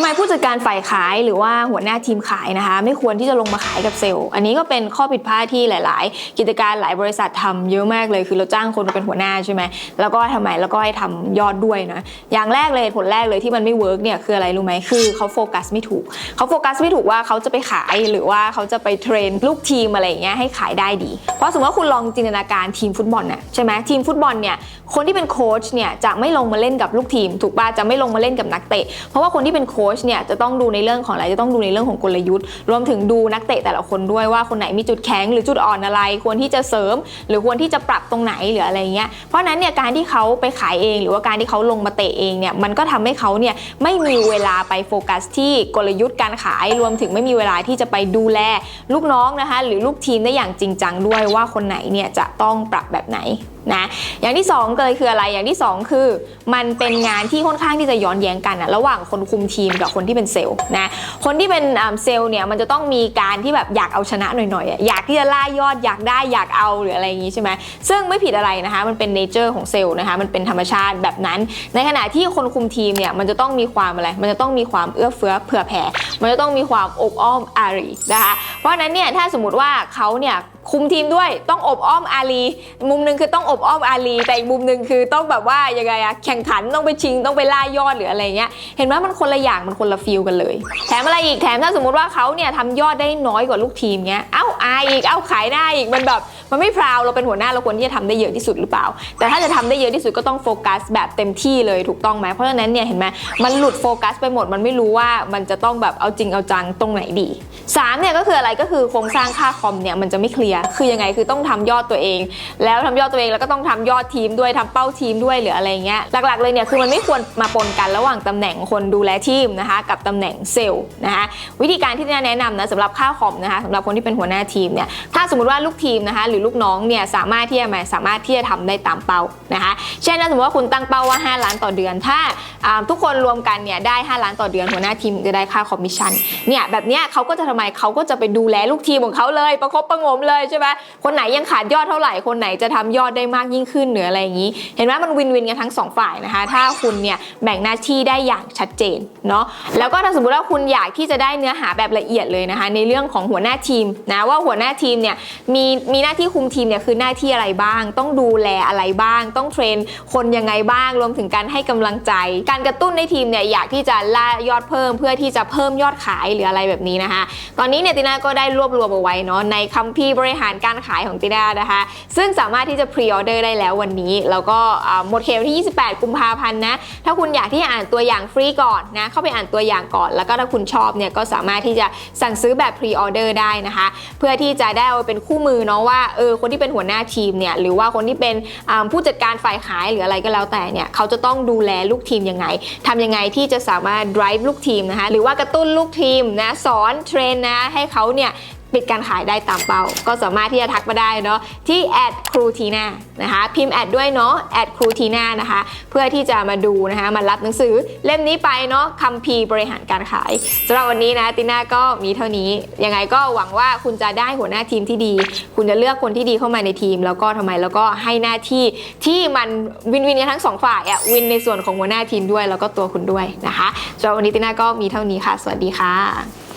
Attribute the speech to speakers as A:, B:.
A: ทำไมผู้จัดการฝ่ายขายหรือว่าหัวหน้าทีมขายนะคะ ไม่ควรที่จะลงมาขายกับเซลล์ อันนี้ก็เป็นข้อผิดพลาดที่หลาย ๆ กิจการหลายบริษัททำเยอะมากเลย คือเราจ้างคนมาเป็นหัวหน้าใช่ไหมแล้วก็ทำไมแล้วก็ให้ทำยอดด้วยนะอย่างแรกเลยผลแรกเลยที่มันไม่เวิร์กเนี่ยคืออะไรรู้ไหมคือเขาโฟกัสไม่ถูกเขาโฟกัสไม่ถูกว่าเขาจะไปขายหรือว่าเขาจะไปเทรนลูกทีมอะไรอย่างเงี้ยให้ขายได้ดี เพราะสมมติว่าคุณลองจินตนาการทีมฟุตบอลน่ะใช่ไหมทีมฟุตบอลเนี่ยคนที่เป็นโค้ชเนี่ยจะไม่ลงมาเล่นกับลูกทีม ถูกป่ะจะไม่ลงมาเล่นกับนักเตะเพราะว่าคนที่เป็นโค้ชเนี่ยจะต้องดูในเรื่องของอะไรจะต้องดูในเรื่องของกลยุทธ์ รวมถึงดูนักเตะแต่ละคนด้วยว่าคนไหนมีจุดแข็งหรือจุดอ่อนอะไร ควรที่จะเสริม หรือควรที่จะปรับตรงไหนหรืออะไรเงี้ยเพราะฉะนั้นเนี่ยการที่เขาไปขายเอง หรือว่าการที่เขาลงมาเตะเองเนี่ยมันก็ทำให้เขาเนี่ยไม่มีเวลาไปโฟกัสที่กลยุทธ์การขายรวมถึงไม่มีเวลาที่จะไปดูแลลูกน้องนะคะ หรือลูกทีมได้อย่างจริงจังด้วยว่าคนไหนเนี่ยจะต้องปรับแบบไหน นะอย่างที่2ก็เลยคืออะไรอย่างที่ 2 คือ มันเป็นงานที่ค่อนข้างที่จะย้อนแย้งกันอะระหว่างคนคุมทีมกับคนที่เป็นเซลล์นะคนที่เป็นเซลล์เนี่ยมันจะต้องมีการที่แบบอยากเอาชนะหน่อยๆอยากที่จะล่ายอดอยากได้อยากเอาหรืออะไรอย่างงี้ใช่ไหมซึ่งไม่ผิดอะไรนะคะมันเป็นเนเจอร์ของเซลล์นะคะมันเป็นธรรมชาติแบบนั้น ในขณะที่คนคุมทีมเนี่ยมันจะต้องมีความอะไร มันจะต้องมีความเอื้อเฟื้อเผื่อแผ่มันจะต้องมีความอบอ้อมอารีนะคะเพราะนั้นเนี่ยถ้าสมมติว่าเขาเนี่ย คุมทีมด้วยต้องอบอ้อมอารีมุมหนึ่งคือต้องอบอ้อมอารีแต่อีกมุมหนึ่งคือต้องแบบว่ายังไงอะแข่งขันต้องไปชิงต้องไปล่ายอดหรืออะไรเงี้ยเห็นไหมมันคนละอย่างมันคนละฟิลกันเลย แถมอะไรอีกแถมถ้าสมมติว่าเขาเนี่ยทำยอดได้น้อยกว่าลูกทีมเงี้ยเอ้า อายอีกเอ้าขายหน้าอีกมันแบบมันไม่พราวเราเป็นหัวหน้าเราควรที่จะทำได้เยอะที่สุดหรือเปล่า แต่ถ้าจะทำได้เยอะที่สุดก็ต้องโฟกัสแบบเต็มที่เลยถูกต้องไหมเพราะฉะนั้นเนี่ยเห็นไหมมันหลุดโฟกัสไปหมดมันไม่รู้ว่ามันจะต้องแบบเอาจริงเอาจังตรงไหนดีสามเนี่ยก็คืออะไรก็คือโครงสร้างค่าคอมเนี่ยมันจะไม่เคลียร์คือยังไงคือต้องทำยอดตัวเอง แล้วทำยอดตัวเองแล้วก็ต้องทำยอดทีมด้วยทำเป้าทีมด้วยหรืออะไรเงี้ยหลักๆเลยเนี่ยคือมันไม่ควรมาปนกันระหว่างตำแหน่งคนดูแลทีมนะคะกับตำแหน่งเซลล์นะคะวิธีการที่จะแนะนำนะสำหรับค่าคอมนะคะสำหรับคนที่เป็นหัวหน้าทีมเนี่ยถ้าสมมติว่าลูกทีมนะคะหรือลูกน้องเนี่ยสามารถที่จะมาสามารถที่จะทำได้ตามเป้านะคะเช่นถ้าสมมติว่าคุณตั้งเป้าว่า 5 ล้านต่อเดือน ถ้าทุกคนรวมกันเนี่ยได้ 5 ล้านต่อเดือนหัวหน้าทีมจะได้ค่าคอมมิชชั่นเนี่ยแบบเนี้ยเขาก็จะทำไมเขาก็จะไปดูแลลูกทีมของเขาเลย ประคบประงมเลยใช่ไหมคนไหนยังขาดยอดเท่าไหร่คนไหนจะทำยอดได้มากยิ่งขึ้นเหรืออะไรอย่างนี้ เห็นไหมมันวินวินกันทั้งสองฝ่ายนะคะถ้าคุณเนี่ยแบ่งหน้าที่ได้อย่างชัดเจนเนาะแล้วก็ถ้าสมมติว่าคุณอยากที่จะได้เนื้อหาแบบละเอียดเลยนะคะในเรื่องของหัวหน้าทีมนะว่าหัวหน้าทีมเนี่ยมีมีหน้าที่คุมทีมเนี่ยคือหน้าที่อะไรบ้าง ต้องดูแลอะไรบ้าง ต้องเทรนคนยังไงบ้าง รวมถึงการให้กำลังใจ การกระตุ้นในทีมเนี่ยอยากที่จะล่ายอดเพิ่ม เพื่อที่จะเพิ่มยอดขายหรืออะไรแบบนี้นะคะ ตอนนี้เนี่ยติน่าก็ได้รวบรวมเอาไว้เนาะในคัมภีร์บริหารการขายของติน่านะคะ ซึ่งสามารถที่จะพรีออเดอร์ได้แล้ววันนี้ แล้วก็หมดเขตที่ 28 กุมภาพันธ์นะ ถ้าคุณอยากที่จะอ่านตัวอย่างฟรีก่อนนะ เข้าไปอ่านตัวอย่างก่อน แล้วก็ถ้าคุณชอบเนี่ยก็สามารถที่จะสั่งซื้อแบบพรีออเดอร์ได้นะคะเพื่อพื่อที่จะได้เอาไปเป็นคู่มือเนาะว่าเออคนที่เป็นหัวหน้าทีมเนี่ยหรือว่าคนที่เป็นผู้จัดการฝ่ายขายหรืออะไรก็แล้วแต่เนี่ยเขาจะต้องดูแลลูกทีมยังไงทำยังไงที่จะสามารถ drive ลูกทีมนะคะหรือว่ากระตุ้นลูกทีมนะสอนเทรนนะให้เขาเนี่ย ปิดการขายได้ตามเป้า ก็สามารถที่จะทักมาได้เนาะที่แอดครูทีน่านะคะพิมพ์แอดด้วยเนาะแอดครูทีน่านะคะเพื่อที่จะมาดูนะคะมารับหนังสือเล่มนี้ไปเนาะคัมภีร์บริหารการขายสำหรับวันนี้นะติน่าก็มีเท่านี้ ยังไงก็หวังว่าคุณจะได้หัวหน้าทีมที่ดี คุณจะเลือกคนที่ดีเข้ามาในทีม แล้วก็ทำไมแล้วก็ให้หน้าที่ที่มันวินวินกันทั้งสองฝ่ายอะวินในส่วนของหัวหน้าทีมด้วย แล้วก็ตัวคุณด้วยนะคะสำหรับวันนี้ติน่าก็มีเท่านี้ค่ะ สวัสดีค่ะ